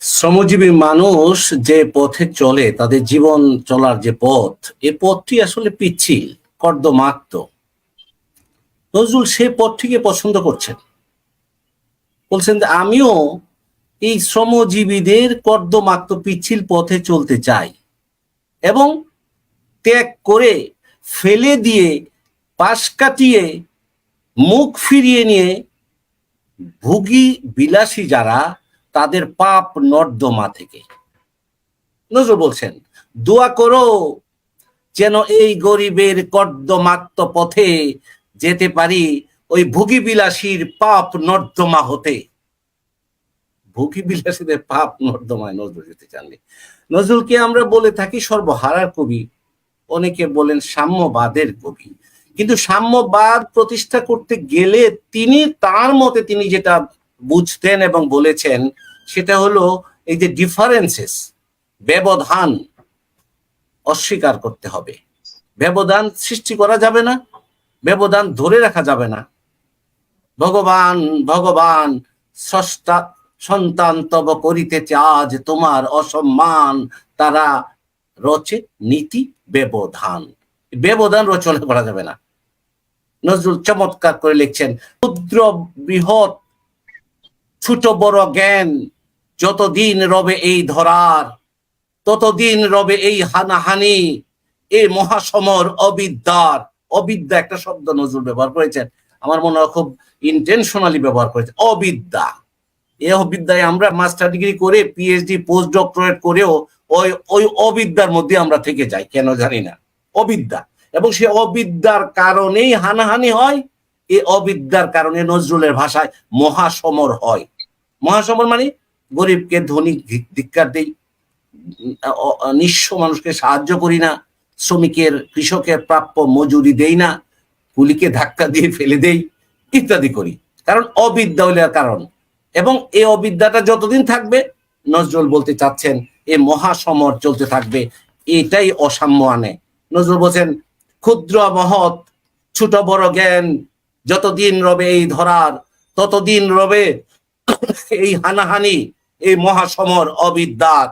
শ্রমজীবী মানুষ যে পথে চলে, তাদের জীবন চলার যে পথ, এ পথটি আসলে পিচ্ছিল, কর্দমাক্ত। নজরুল সে পথটিকে পছন্দ করছেন। বলছেন আমিও এই শ্রমজীবীদের কর্দমাক্ত, পিচ্ছিল পথে চলতে চাই এবং ত্যাগ করে ফেলে দিয়ে, পাশ কাটিয়ে, মুখ ফিরিয়ে নিয়ে ভুগি বিলাসী যারা তাদের পাপ নর্দমা থেকে। নজরুল বলছেন, দোয়া করো যেন এই গরিবের কর্দমাক্ত পথে যেতে পারি, ওই ভুগি বিলাসীর পাপ নর্দমা হতে। ভুগি বিলাসীদের পাপ নর্দমায় নজরুল যেতে চাননি। নজরুলকে আমরা বলে থাকি সর্বহারার কবি। অনেকে বলেন সাম্যবাদের কবি। কিন্তু সাম্যবাদ প্রতিষ্ঠা করতে গেলে তিনি তার মতে তিনি যেটা বুঝতেন এবং বলেছেন সেটা হলো এই যে ডিফারেন্সেস ব্যবধান অস্বীকার করতে হবে। ব্যবধান সৃষ্টি করা যাবে না, ব্যবধান ধরে রাখা যাবে না। ভগবান ভগবান, স্রষ্টা, সন্তান তব করিতেছে আজ তোমার অসম্মান। তারা রচে নীতি ব্যবধান। ব্যবধান রচনা করা যাবে না। নজরুল চমৎকার করে লিখছেন, ক্ষুদ্র বৃহৎ, ছোট বড় জ্ঞান যতদিন রবে এই ধরার, ততদিন রবে এই হানাহানি এই মহাসমর অবিদ্যার, অবিদ্যা একটা শব্দ নজরুল ব্যবহার করেছেন। আমার মনে হয় খুব ইন্টেনশনালি ব্যবহার করেছে। অবিদ্যা। এ অবিদ্যায় আমরা মাস্টার ডিগ্রি করে পিএইচডি পোস্ট ডক্টরেট করেও ওই ওই অবিদ্যার মধ্যে আমরা থেকে যাই, কেন জানি না। অবিদ্যা। এবং সে অবিদ্যার কারণেই হানাহানি হয় এই অবিদ্যার কারণে নজরুলের ভাষায় মহাসমর হয়। মহাসমর মানে গরিবকে ধনী ধিক্কার দেই নিঃস্ব মানুষকে সাহায্য করি না, শ্রমিকের, কৃষকের প্রাপ্য মজুরি দেই না, কুলিকে ধাক্কা দিয়ে ফেলে দেই, ইত্যাদি করি। কারণ অবিদ্যা হলে কারণ। এবং এই অবিদ্যাটা যতদিন থাকবে, নজরুল বলতে চাচ্ছেন এই মহাসমর চলতে থাকবে, এটাই অসাম্য আনে। নজরুল বলছেন, ক্ষুদ্র মহৎ, ছোট বড় জ্ঞান, যতদিন রবে এই ধরার, ততদিন রবে এই হানাহানি এই মহাসমর অবিদ্যার।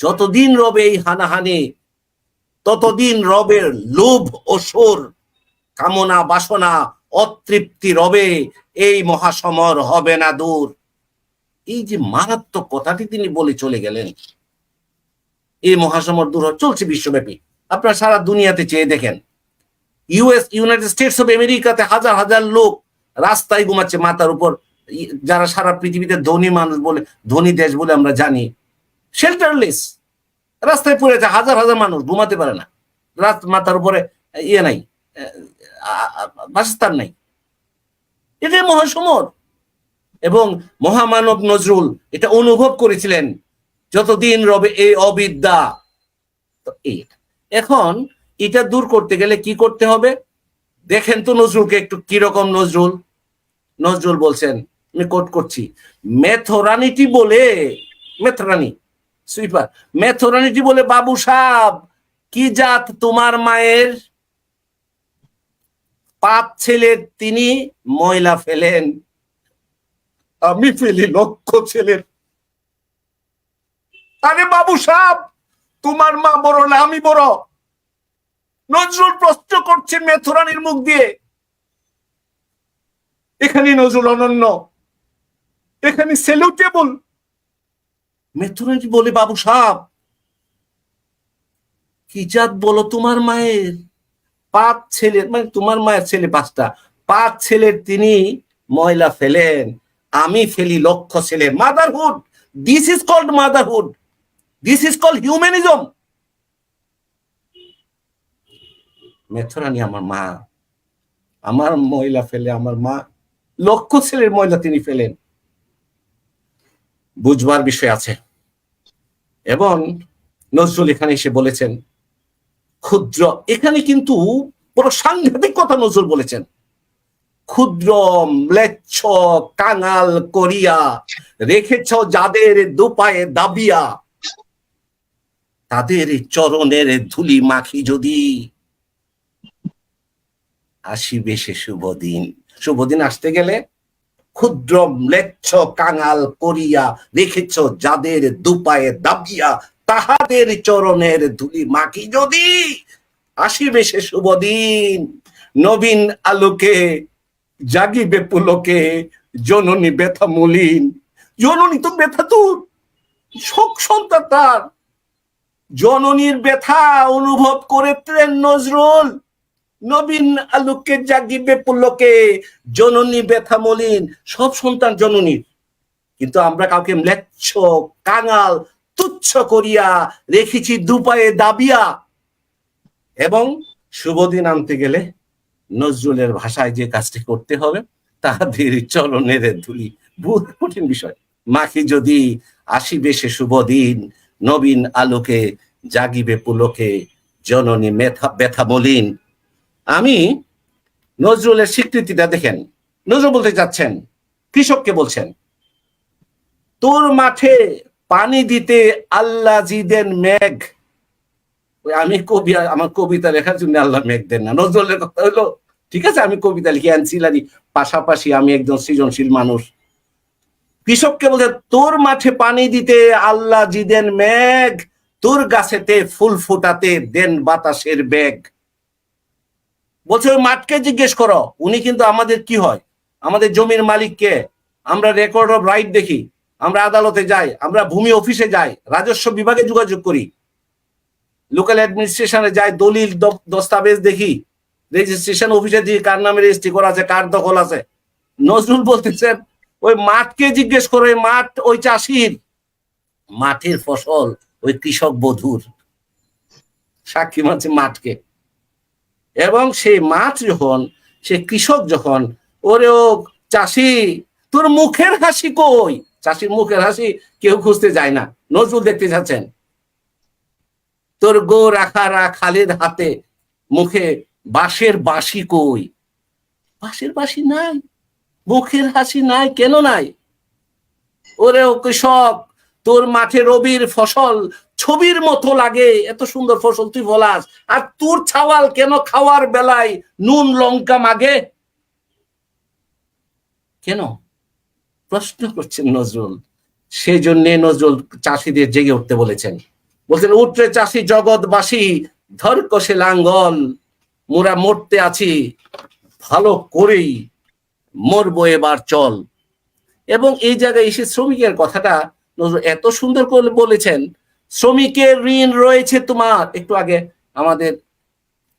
যতদিন রবে এই হানাহানি, ততদিন রবের লোভ ও সোর কামনা বাসনা অতৃপ্তি রবে, এই মহাসমর হবে না দূর। এই যে মারাত্মক কথাটি তিনি বলে চলে গেলেন, এই মহাসমর দূর চলছে বিশ্বব্যাপী। আপনারা সারা দুনিয়াতে চেয়ে দেখেন, ইউএস, ইউনাইটেড স্টেটস অফ আমেরিকাতে হাজার হাজার লোক রাস্তায় ঘুমাচ্ছে মাথার উপর। যারা সারা পৃথিবীতে ধনী মানুষ বলে, ধনী দেশ বলে আমরা জানি শেল্টারলেস রাস্তায় পড়ে আছে হাজার হাজার মানুষ, ঘুমাতে পারে না। রাত মাথার উপরে ইয়ে নাই, বাসস্থান নাই। এটাই মহাসমর। এবং মহামানব নজরুল এটা অনুভব করেছিলেন, যতদিন রবে এই অবিদ্যা। এখন এটা দূর করতে গেলে কি করতে হবে? দেখেন তো নজরুলকে একটু কীরকম নজরুল? নজরুল বলছেন আমি কোট করছি। মেথরানিটি বলে, মেথরানি, সুইপার, মেথরানিটি বলে, বাবু সাহ কি জাত তোমার মায়ের? পাঁচ ছেলের তিনি ময়লা ফেলেন। আমি ফেলি লক্ষ ছেলের। আরে বাবু সাহ তোমার মা বড় না আমি বড়? নজরুল প্রশ্ন করছে মেথরানির মুখ দিয়ে। এখানে নজরুল অনন্য। এখানে সেলুটেবল মেথরানি বলে। বাবু সাহ? কি জাত বলো তোমার মায়ের? পাঁচ ছেলের মানে তোমার মায়ের ছেলে পাঁচটা। পাঁচ ছেলের তিনি ময়লা ফেলেন, আমি ফেলি লক্ষ ছেলে। Motherhood this is called motherhood this is called humanism মেথরানি আমার মা। আমার মহিলা ফেলে আমার মা, লক্ষ ছেলের মহিলা তিনি ফেলেন। বুঝবার বিষয় আছে। এবং নজরুল এখানে এসে বলেছেন, ক্ষুদ্র, এখানে কিন্তু বড় সাংঘাতিক কথা নজরুল বলেছেন। ক্ষুদ্র, ম্লেচ্ছ, কাঙাল, করিয়া, রেখেছ যাদের দুপায়ে দাবিয়া, তাদের চরণের ধুলি মাখি যদি আসিবে সে শুভ দিন। শুভ দিন আসতে গেলে ক্ষুদ্র ম্লেচ্ছ কাঙাল করিয়া রেখেছ যাদের দুপায়ে দাবিয়া, তাহাদের চরণের ধুলি মাখি যদি আসিবে সে শুভ দিন নবীন আলোকে জাগিবে পুলকে, জননী ব্যথা মলিন। জননী তো ব্যথা তোর শোক সন্তান তার। জননীর ব্যথা অনুভব করেছেন নজরুল। নবীন আলোকে জাগিবে পুলকে, জননী ব্যথা মলিন, সব সন্তান জননীর। কিন্তু আমরা কাউকে ম্লেচ্ছ, কাঙাল, তুচ্ছ করিয়া রেখেছি দুপায়ে দাবিয়া। এবং শুভদিন আনতে গেলে নজরুলের ভাষায় যে কাজটি করতে হবে, তাহাদের চরণের ধুলি। বহুত কঠিন বিষয়। মাখি যদি আসিবে সে শুভ দিন নবীন আলোকে জাগিবে পুলকে, জননী মেথা ব্যথা মলিন। আমি নজরুলের স্বীকৃতিটা দেখেন। নজরুল বলতে চাচ্ছেন, কৃষককে বলছেন, তোর মাঠে পানি দিতে আল্লাহ জিদেন মেঘ। আমি কবি, আমার কবিতা লেখার জন্য আল্লাহ মেঘ দেন না। নজরুলের কথা হলো, ঠিক আছে, আমি কবিতা লিখি অ্যান্সিলারি পাশাপাশি আমি একজন সৃজনশীল মানুষ। কৃষককে বলতে তোর মাঠে পানি দিতে আল্লাহ জিদেন মেঘ, তোর গাছেতে ফুল ফুটাতে দেন বাতাসের বেগ। বলছে, ওই মাঠকে জিজ্ঞেস করো, উনি কিন্তু আমাদের কি হয়? আমাদের জমির মালিককে আমরা রেকর্ড অফ রাইট দেখি, আমরা আদালতে যাই, আমরা ভূমি অফিসে যাই, রাজস্ব বিভাগে যোগাযোগ করি। লোকাল অ্যাডমিনিস্ট্রেশনে যাই, দলিল দস্তাবেজ দেখি রেজিস্ট্রেশন অফিসে দিয়ে কার নামে রেজিস্ট্রি করা আছে, কার দখল আছে। নজরুল বলতেছেন ওই মাঠকে জিজ্ঞেস করে মাঠ ওই চাষির। মাঠের ফসল ওই কৃষক বধুর। সাক্ষী মাঠকে। এবং সেই মাঠ যখন, সে কৃষক যখন, ওরে ও চাষি, তোর মুখের হাসি কই? চাষির মুখের হাসি কেউ খুঁজতে যায় না। নজরুল দেখতে যাচ্ছেন। তোর গো রাখা খালের হাতে মুখে বাঁশের বাঁশি কই? বাঁশের বাঁশি নাই, মুখের হাসি নাই, কেন নাই? ওরে ও কৃষক, তোর মাঠে রবির ফসল ছবির মতো লাগে, এত সুন্দর ফসল, তুই বলাস। আর তোর ছাওয়াল কেন খাওয়ার বেলায় নুন, লঙ্কা মাগে? কেন? প্রশ্ন করছেন নজরুল। সেই জন্য নজরুল চাষিদের জেগে উঠতে বলেছেন। বলছেন উঠরে চাষি জগৎবাসী ধর কষে লাঙ্গল। মোরা মরতে আছি, ভালো করেই মরবো এবার চল। এবং এই জায়গায় এসে শ্রমিকের কথাটা নজরুল এত সুন্দর করে বলেছেন শ্রমিকের ঋণ রয়েছে তোমার। একটু আগে আমাদের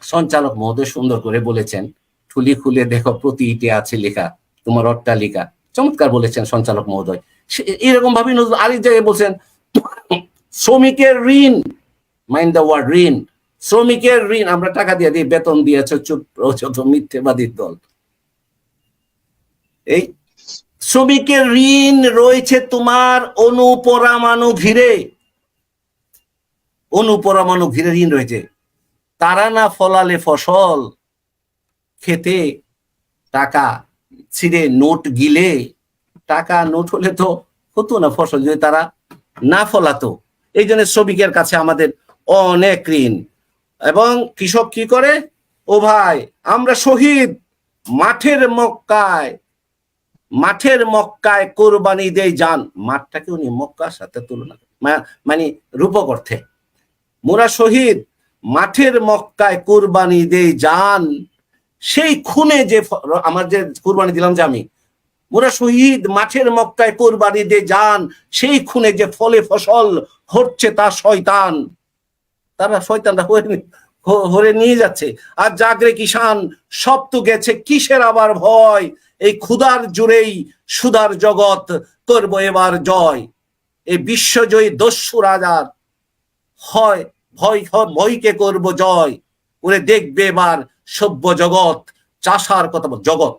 সঞ্চালক মহোদয় সুন্দর করে বলেছেন, ঠুলি খুলে দেখো প্রতি ইটে আছে লেখা, তোমার অট্টালিকা চমৎকার বলেছেন সঞ্চালক মহোদয়। এরকম ভাবে নজরুল আরেক জায়গায় বলছেন, শ্রমিকের ঋণ মাইন্ড দ্য ওয়ার্ড ঋণ, শ্রমিকের ঋণ, আমরা টাকা দিয়ে দিই, বেতন দিয়েছ, চুপ যত মিথ্যেবাদীর দল। এই শ্রমিকের ঋণ রয়েছে তোমার অনুপরমাণু ঘিরে অনুপরমাণু ঘিরে ঋণ রয়েছে। তারা না ফলালে ফসল, খেতে টাকা ছিঁড়ে নোট গিলে, টাকা নোট হলে তো হতো না ফসল যদি তারা না ফলাতো। এই জন্য শ্রমিকের কাছে আমাদের অনেক ঋণ। এবং কৃষক কি করে? ও ভাই, আমরা শহীদ মাঠের মক্কায় মাঠের মক্কায় কোরবানি দেয় যান। মাঠটাকে উনি মক্কার সাথে তুলনা। মানে রূপক অর্থে। মোরা শহীদ, মাঠের মক্কায় কোরবানি দেয় যান সেই খুনে যে আমার যে কোরবানি দিলাম যে আমি, মোরা শহীদ, মাঠের মক্কায় কোরবানি দিয়ে যান সেই খুনে যে ফলে ফসল হচ্ছে তা শয়তান। তারা শয়তানরা হরে নিয়ে যাচ্ছে। আর জাগরে কিষান সব তো গেছে কিসের আবার ভয়? এই ক্ষুদার জুড়েই সুদার জগৎ করব এবার জয়। এই বিশ্বজয়ী দস্যু রাজার হয়, ভয় ভয়কে করব জয়। ওরে দেখবে এবার সভ্য জগৎ, চাষার কত জগৎ,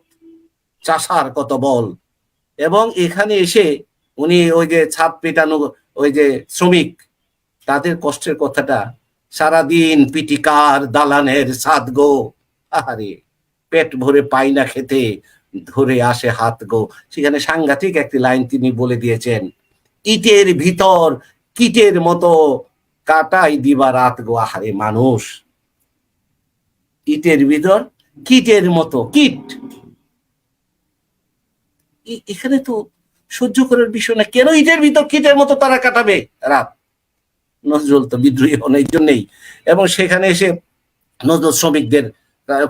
চাষার কত বল। এবং এখানে এসে উনি ওই যে ছাদ পেটানো, ওই যে শ্রমিক, তাদের কষ্টের কথাটা, সারাদিন পিটিকার দালানের সাদ গো। আরে পেট ভরে পাই না খেতে, ধরে আসে হাত গো। সেখানে সাংঘাতিক একটি লাইন তিনি বলে দিয়েছেন, ইটের ভিতর কিটের মতো কাটাই দিবা রাত গো মানুষ। ইটের ভিতর কিটের মতো, কিট। এখানে তো সহ্য করার বিষয় না, কেন ইটের ভিতর কিটের মতো তারা কাটাবে রাত? নজরুল তো বিদ্রোহী এই জন্যই। এবং সেখানে এসে নজরুল শ্রমিকদের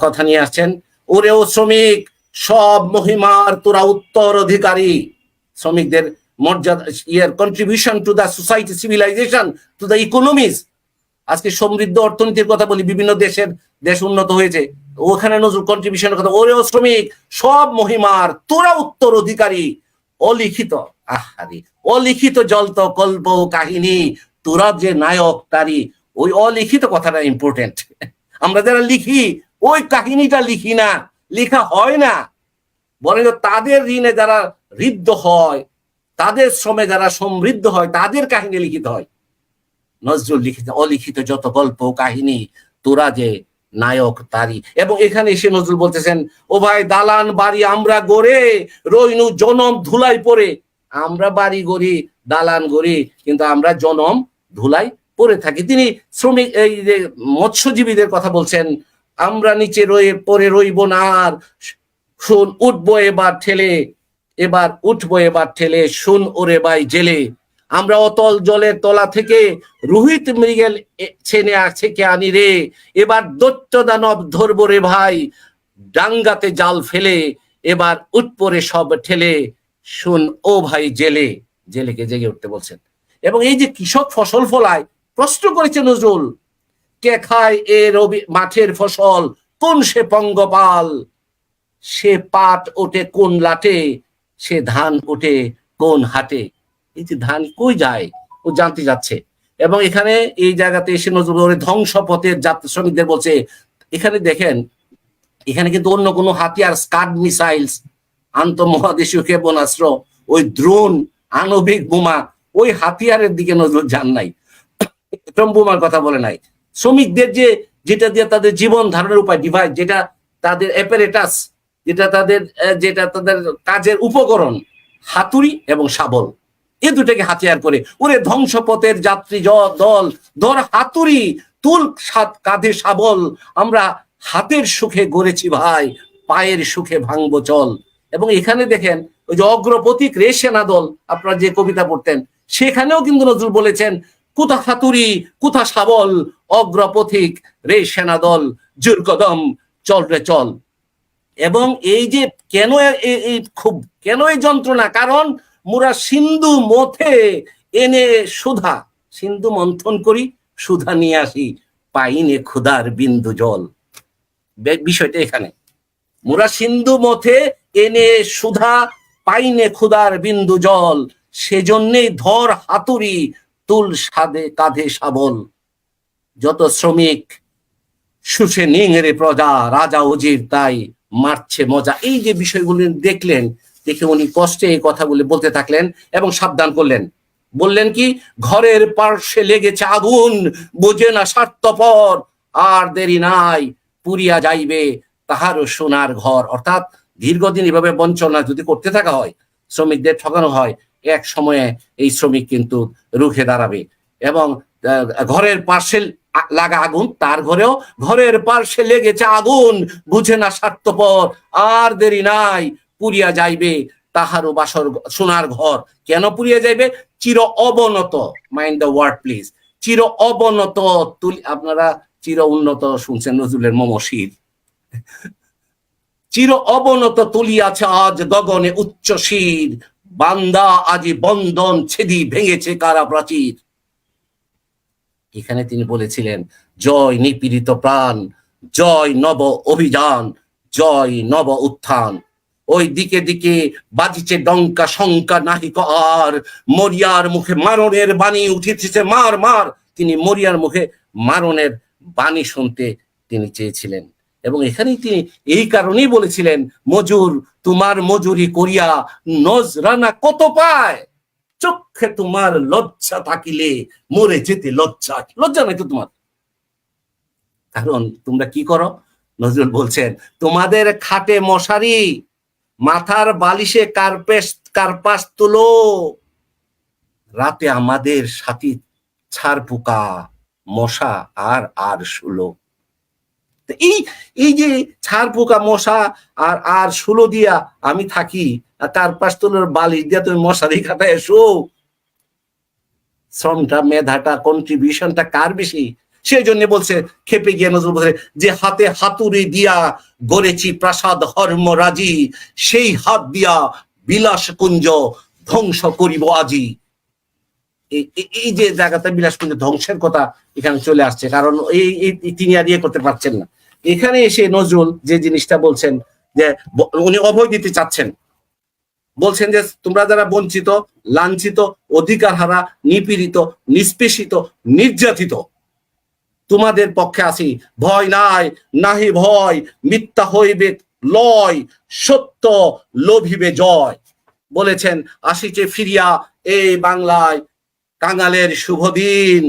কথা নিয়ে আসছেন, ওরে ও শ্রমিক, সব মহিমার তোরা উত্তর অধিকারী শ্রমিকদের মর্যাদা, your contribution to the society civilization to the economies আজকে সমৃদ্ধ অর্থনীতির কথা বলি, বিভিন্ন দেশের দেশ উন্নত হয়েছে, ওখানে নজরুল কন্ট্রিবিউশনের কথা ওরে শ্রমিক, সব মহিমার তোরা উত্তর অধিকারী। অলিখিত, আহারি, অলিখিত জলত কল্প কাহিনী, তোরা যে নায়ক তারি ওই অলিখিত কথাটা ইম্পর্টেন্ট আমরা যারা লিখি, ওই কাহিনীটা লিখি না, লেখা হয় না। বরং তাদের ঋণে যারা ঋদ্ধ হয় তাদের শ্রমে যারা সমৃদ্ধ হয়, তাদের কাহিনী লিখিত হয়। নজরুল লিখিত, অলিখিত যত গল্প, কাহিনী, তোরা যে নায়ক তারি এবং এখানে এসে নজরুল বলতেছেন, ও ভাই, দালান বাড়ি আমরা গড়ে, রইনু জনম ধুলাই পড়ে। আমরা বাড়ি গড়ি, দালান গড়ি, কিন্তু আমরা জনম ধুলাই পরে থাকি। তিনি শ্রমিক, এই যে মৎস্যজীবীদের কথা বলছেন, আমরা নিচে রয়ে, পরে রইব না আর। শুন, উঠবো এবার ঠেলে। এবার উঠবো এবার ঠেলে, শুন ওরে বাই জেলে। আমরা অতল জলের তলা থেকে রোহিত মৃগেল ছেনে আছে কে আনি রে? এবার দৈত্য দানব ধরবো রে ভাই, ডাঙ্গাতে জাল ফেলে, এবার উঠপরে সব ঠেলে, শুন ও ভাই জেলে। জেলেকে জেগে উঠতে বলছেন। এবং এই যে কৃষক ফসল ফলায়, প্রশ্ন করেছে নজরুল, কে খায় এ রবি মাঠের ফসল? কোন সে পঙ্গপাল? সে পাট ওঠে কোন লাটে? সে ধান ওঠে কোন হাটে? এই যে ধান কই যায়? ও জানতে যাচ্ছে। এবং এখানে এই জায়গাতে এসে নজরুল ধ্বংস ধ্বংসপথের যাত্রী শ্রমিকদের বলছে, এখানে দেখেন, এখানে কিন্তু অন্য কোনো হাতিয়ার স্কাড মিসাইলস, আন্তঃমহাদেশীয় ক্ষেপণাস্ত্র, ওই ড্রোন, আণবিক বোমা, ওই হাতিয়ারের দিকে নজর যান নাই। এটম বোমার কথা বলে নাই। শ্রমিকদের যে, যেটা দিয়ে তাদের জীবন ধারণের উপায় ডিভাইস যেটা তাদের অ্যাপারেটাস যেটা তাদের যেটা তাদের কাজের উপকরণ, হাতুড়ি এবং শাবল। এ দুটাকে হাতিয়ার করে। ওরে ধ্বংসপথের যাত্রী দল, ধর হাতুড়ি, তুল সাত- কাঁধে শাবল। আমরা হাতের সুখে গড়েছি ভাই, পায়ের সুখে ভাঙবো চল। এবং এখানে দেখেন, ওই যে অগ্রপতিক রে সেনা দল, আপনারা যে কবিতা পড়তেন, সেখানেও কিন্তু নজরুল বলেছেন, কোথা হাতুড়ি, কুথা শাবল, অগ্রপথিক রে সেনা দল জোর কদম চল রে চল। এবং এই যে কেন এই খুব, কেন এই যন্ত্রণা? কারণ মোরা সিন্ধু মথে এনে সুধা, সিন্ধু মন্থন করি, সুধা নিয়ে আসি, পাইনে ক্ষুধার বিন্দু জল। বিষয়টা এখানে। মোরা সিন্ধু মথে এনে সুধা, পাইনে ক্ষুধার বিন্দু জল, সেজন্যেই ধর হাতুড়ি, তুল সাদে কাঁধে সাবল যত শ্রমিক, শুষে নিংড়ে প্রজা, রাজা উজির তাই মারছে, মজা। এই যে বিষয়গুলি দেখলেন, দেখে উনি কষ্টে এই কথাগুলি বলতে থাকলেন এবং সাবধান করলেন। বললেন কি, ঘরের পার্শ্বে লেগেছে আগুন, বোঝে না স্বার্থপর, আর দেরি নাই পুরিয়া যাইবে তাহারও সোনার ঘর। অর্থাৎ দীর্ঘদিন এভাবে বঞ্চনা যদি করতে থাকা হয়, শ্রমিকদের ঠকানো হয়, এক সময়ে এই শ্রমিক কিন্তু রুখে দাঁড়াবে। এবং ঘরের পার্শ্বে লাগা আগুন, তার ঘরেও ঘরের পার্শ্বে লেগেছে আগুন। বুঝে না স্বার্থপর, আর দেরি নাই পুরিয়া যাইবে তাহারও বাসর সোনার ঘর। কেন পুরিয়া যাইবে? চির অবনত মাইন্ড দ্য ওয়ার্ড প্লিজ চির অবনত তুলি আপনারা চির উন্নত শুনছেন নজরুলের মমশির চির অবনত তুলিয়াছে আজ গগনে উচ্চ শির। বান্দা আজি বন্ধন ছেদি ভেঙেছে কারা প্রাচীর এখানে তিনি বলেছিলেন, জয় নিপীড়িত প্রাণ, জয় নব অভিযান, জয় নব উত্থান। ওই দিকে দিকে বাজিছে ডঙ্কা, শঙ্কা নাহিক আর। মরিয়ার মুখে মারণের বাণী উঠেছে মার মার। তিনি মরিয়ার মুখে মারণের বাণী শুনতে তিনি চেয়েছিলেন। এবং এখানেই তিনি এই কারণেই বলেছিলেন, মজুর, তোমার মজুরি করিয়া নজরানা কত পায়? চক্ষে তোমার লজ্জা থাকিলে মরে যেতে লজ্জা লজ্জা নাই তো তোমার। কারণ তোমরা কি করো? নজরুল বলছেন, তোমাদের খাটে মশারি, মাথার বালিশে কার্পেস কার্পাস তুলো। রাতে আমাদের সাথী ছাড় পোকা, মশা আর আর শুলো এই এই যে ছাড় পোকা মশা আর আর শুলো দিয়া আমি থাকি, আর তার পাশ তোলার বালিশ দিয়া তুমি মশারি খাটা এসো। শ্রমটা, মেধাটা কন্ট্রিবিউশনটা কার বেশি? সেই জন্য বলছে, খেপে গিয়ে নজরুল বলছে, যে হাতে হাতুড়ি দিয়া গড়েছি প্রাসাদ হর্মরাজি সেই হাত দিয়া বিলাস কুঞ্জ ধ্বংস করিব আজি। এই- যে জায়গাটা বিলাসপুঞ্জ ধ্বংসের কথা এখানে চলে আসছে, কারণ এই তিনি আর ইয়ে করতে পারছেন না। এখানে এসে নজরুল যে জিনিসটা বলছেন যে উনি অভয় দিতে চাচ্ছেন। বলছেন যে তোমরা যারা বঞ্চিত, লাঞ্ছিত অধিকার হারা নিপীড়িত, নিষ্পেষিত, নির্যাতিত, তোমাদের পক্ষে আসি। ভয় নাই, নাহি ভয়, মিথ্যা হইবে, লয়, সত্য লোভিবে জয়। বলেছেন, আসিছে ফিরিয়া, এই বাংলায় কাঙালের শুভ দিন।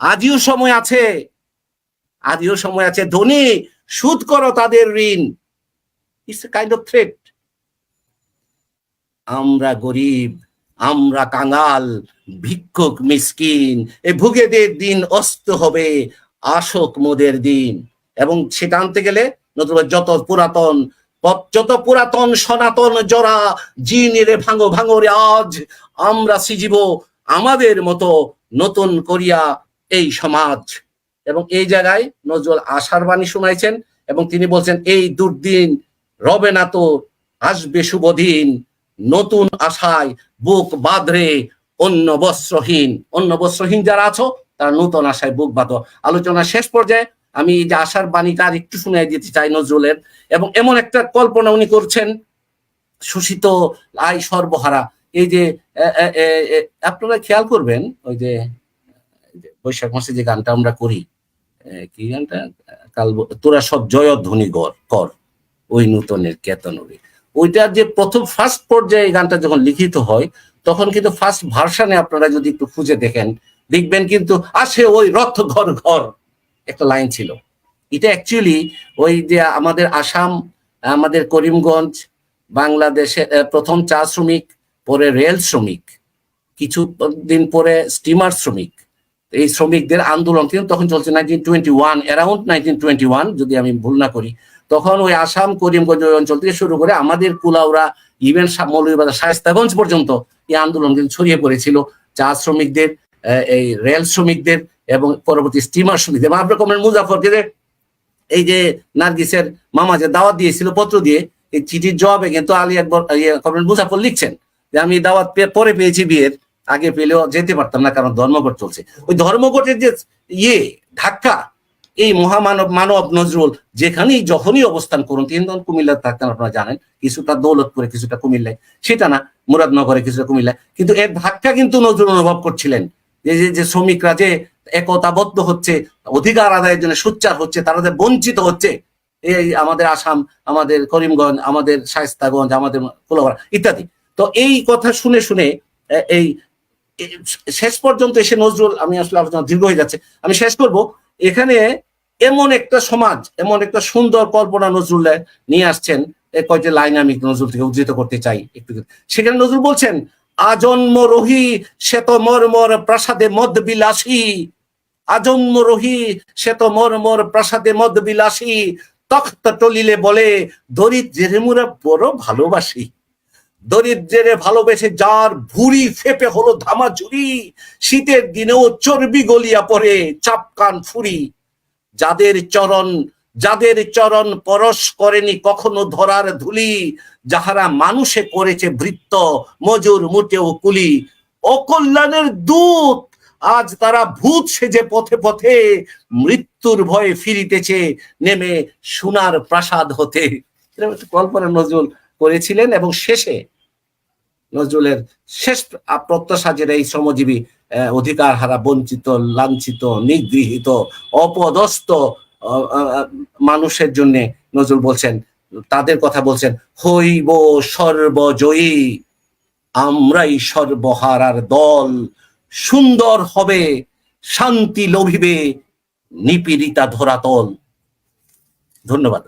আজিও সময় আছে, আজিও সময় আছে। ধনী, সুদ করো তাদের ঋণ। ইটস কাইন্ড অফ থ্রেট আমরা গরিব, আমরা কাঙাল, ভিক্ষুক, মিসকিন, এ ভুগেদের দিন অস্ত হবে আশোক মোদের দিন। এবং সেটা আনতে গেলে নতুন যত পুরাতন যত পুরাতন সনাতন জরা জিনেরে ভাঙো ভাঙো রে আজ, আমরা সিজিব আমাদের মতো নতুন করিয়া এই সমাজ। এবং এই জায়গায় নজরুল আশার বাণী শোনাইছেন এবং তিনি বলছেন, এই দুর্দিন রবে না তো, আসবে শুভ দিন নতুন আশায় বুক বাঁধরে অন্য বস্ত্রহীন। অন্য বস্ত্রহীন যারা আছো, তারা নতুন আশায় বুক বাঁধো। আলোচনা শেষ পর্যায়ে আমি এই যে আশার বাণীটা আর একটু শুনে দিতে চাই নজরুলের। এবং এমন একটা কল্পনা উনি করছেন শোষিত আয় সর্বহারা এই যে আপনারা খেয়াল করবেন, ওই যে বৈশাখ মাসে যে গানটা আমরা করি কি গানটা? কাল তোরা সব জয়ধ্বনি গর কর, ওই নূতনের কেতনরে ওইটার যে প্রথম ফার্স্ট পর্যায়ে গানটা যখন লিখিত হয়, তখন কিন্তু ফার্স্ট ভার্সানে আপনারা যদি একটু খুঁজে দেখেন, দেখবেন কিন্তু, আসে ওই রথ ঘর ঘর একটা লাইন ছিল। এটা অ্যাকচুয়ালি ওই যে আমাদের আসাম, আমাদের করিমগঞ্জ, বাংলাদেশে প্রথম চা শ্রমিক পরে রেল শ্রমিক কিছু দিন পরে স্টিমার শ্রমিক। এই শ্রমিকদের আন্দোলন কিন্তু তখন চলছে nineteen twenty one around nineteen twenty one যদি আমি ভুল না করি তখন ওই আসাম করিমগঞ্জ অঞ্চল থেকে শুরু করে আমাদের কুলাউড়া ইভেন মৌলভীবাজার শায়স্তাগঞ্জ পর্যন্ত এই আন্দোলন কিন্তু ছড়িয়ে পড়েছিল। চা শ্রমিকদের এই রেল শ্রমিকদের এবং পরবর্তী স্টিমার শ্রমিকদের আপনার কমেন্ট মুজাফরকে যে এই যে নার্গিসের মামা যে দাওয়াত দিয়েছিল পত্র দিয়ে এই চিঠির জবাবে কিন্তু আলী ইয়ে, কমরেড মুজাফর লিখছেন। যে আমি দাওয়াত পরে পেয়েছি বিয়ের, আগে পেলেও যেতে পারতাম না কারণ ধর্মঘট চলছে। ওই ধর্মঘটের যে ইয়ে ধাক্কা, এই মহামানব, মানব নজরুল, যেখানেই যখনই অবস্থান করুন তিনি তখন কুমিল্লা থাকতেন, আপনারা জানেন, কিছুটা দৌলতপুরে, কিছুটা কুমিল্লায়। সেটা না, মুরাদনগরে কিছুটা কুমিল্লায়। কিন্তু এর ধাক্কা কিন্তু নজরুল অনুভব করছিলেন। যে, যে- যে শ্রমিকরা যে একতাবদ্ধ হচ্ছে, অধিকার আদায়ের জন্য সোচ্চার হচ্ছে, তারা যে বঞ্চিত হচ্ছে, এই আমাদের আসাম, আমাদের করিমগঞ্জ, আমাদের শায়স্তাগঞ্জ, আমাদের কোলাপাড়া ইত্যাদি। তো এই কথা শুনে শুনে এই শেষ পর্যন্ত এসে নজরুল, আমি আসলে আলোচনা দীর্ঘ হয়ে যাচ্ছে। আমি শেষ করব। এখানে এমন একটা সমাজ, এমন একটা সুন্দর কল্পনা নজরুল নিয়ে আসছেন। কয়েকটি লাইন আমি নজরুল থেকে উদ্ধৃত করতে চাই একটু। সেখানে নজরুল বলছেন, আজন্ম রহি শ্বেত মর্মর প্রাসাদে মদ বিলাসী। আজন্ম রহি শ্বেত মর্মর প্রাসাদে মদ বিলাসী। তখ্ত টলিলে বলে, দরিদ্রের মুরা বড় ভালোবাসি দরিদ্রের ভালোবেসে যার ভুড়ি ফেপে হলো ধামা ঝুরি শীতের দিনেও চর্বি গলিয়া পড়ে চাপকান ফুরি। যাদের চরণ যাদের চরণ পরশ করেনি কখনো ধরার ধুলি, যাহারা মানুষে করেছে বৃত্ত মজুর মুটেও কুলি। অকল্যাণের দূত, আজ তারা ভূত সেজে পথে পথে মৃত্যুর ভয়ে ফিরিতেছে, নেমে সোনার প্রাসাদ হতে। কল্পনা নজরুল করেছিলেন এবং শেষে নজরুলের শেষ প্রত্যাশা যেটা এই শ্রমজীবী অধিকার হারা বঞ্চিত, লাঞ্ছিত, নিগৃহীত, অপদস্থ মানুষের জন্য নজরুল বলছেন, তাদের কথা বলছেন, হইব সর্বজয়ী, আমরাই সর্বহারার দল, সুন্দর হবে, শান্তি লভিবে, নিপীড়িতা ধরাতল। ধন্যবাদ।